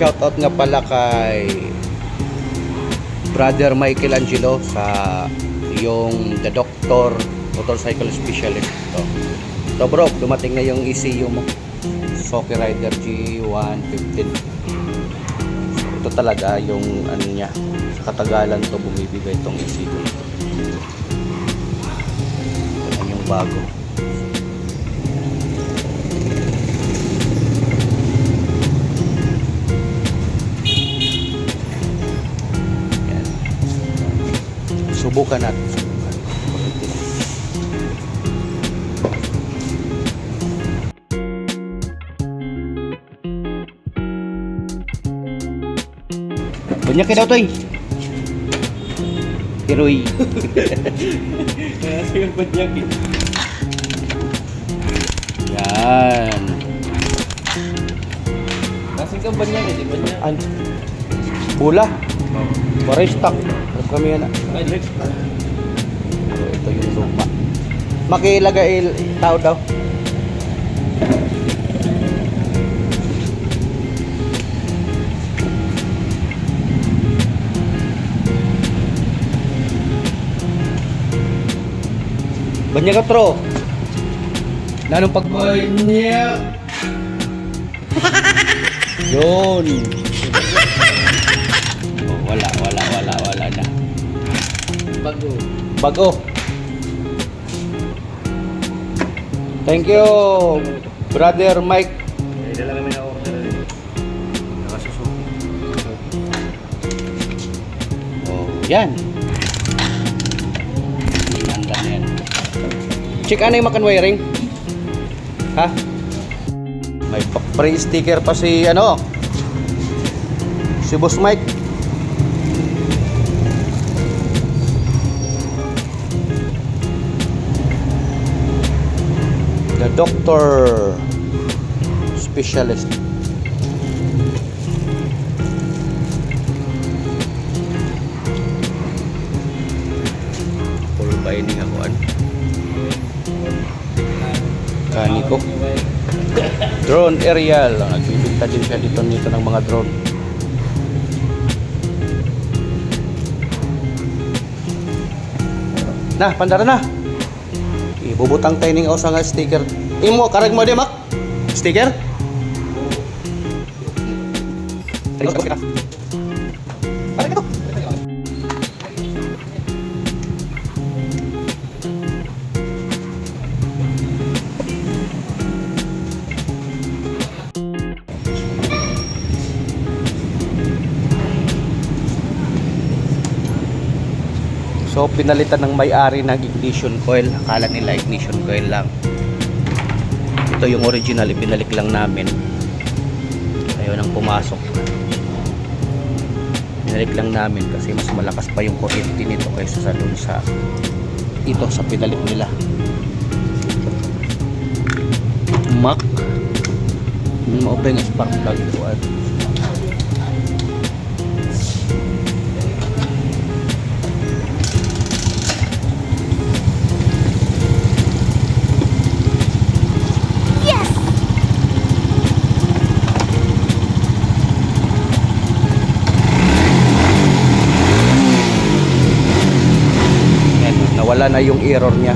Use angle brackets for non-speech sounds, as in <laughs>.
shoutout nga pala kay Brother Michael Angelo sa yung The Doctor Motorcycle Specialist ito. So bro, dumating na yung ECU mo. Socky Rider G115. Ito talaga yung ano niya. Sa katagalan to bumibigay itong ECU. Ito yung bago. Subukan natin. Subukan. Banyak ka daw to eh. Kiroy. Kaya siya banyak eh. Yan. Kasing ka banyak eh, di banyak. An Bula. Para stock. Kami yan. ah. So, ito yung lupa. Makilagay tao daw. Banyak ka tro. Nanong pag Banyak. <laughs> Yun. <laughs> Oh, wala, wala, wala, wala na. Bago. Bago. Thank you, brother Mike. Ay, dala na order rin. Nakasusuki. Oh, yan. Handa na yan. Check ano yung makan wiring? Ha? May free sticker pa si ano? Si Boss Mike. Doctor specialist. Full binding ako ano. Kani ko. Drone aerial. Nagbibigta din siya dito nito ng mga drone. Na, pandara na. Ibubutang tayo ng usa nga sticker. Imo, karag mo di mak? Sticker? Karag So pinalitan ng may-ari ng ignition coil. Akala nila ignition coil lang. Ito yung original, ibinalik lang namin. Ayaw nang pumasok. Binalik lang namin kasi mas malakas pa yung kuryente nito kaysa sa dun sa ito sa pinalik nila. Mac. Maupay nga spark plug ko at nawala na yung error niya.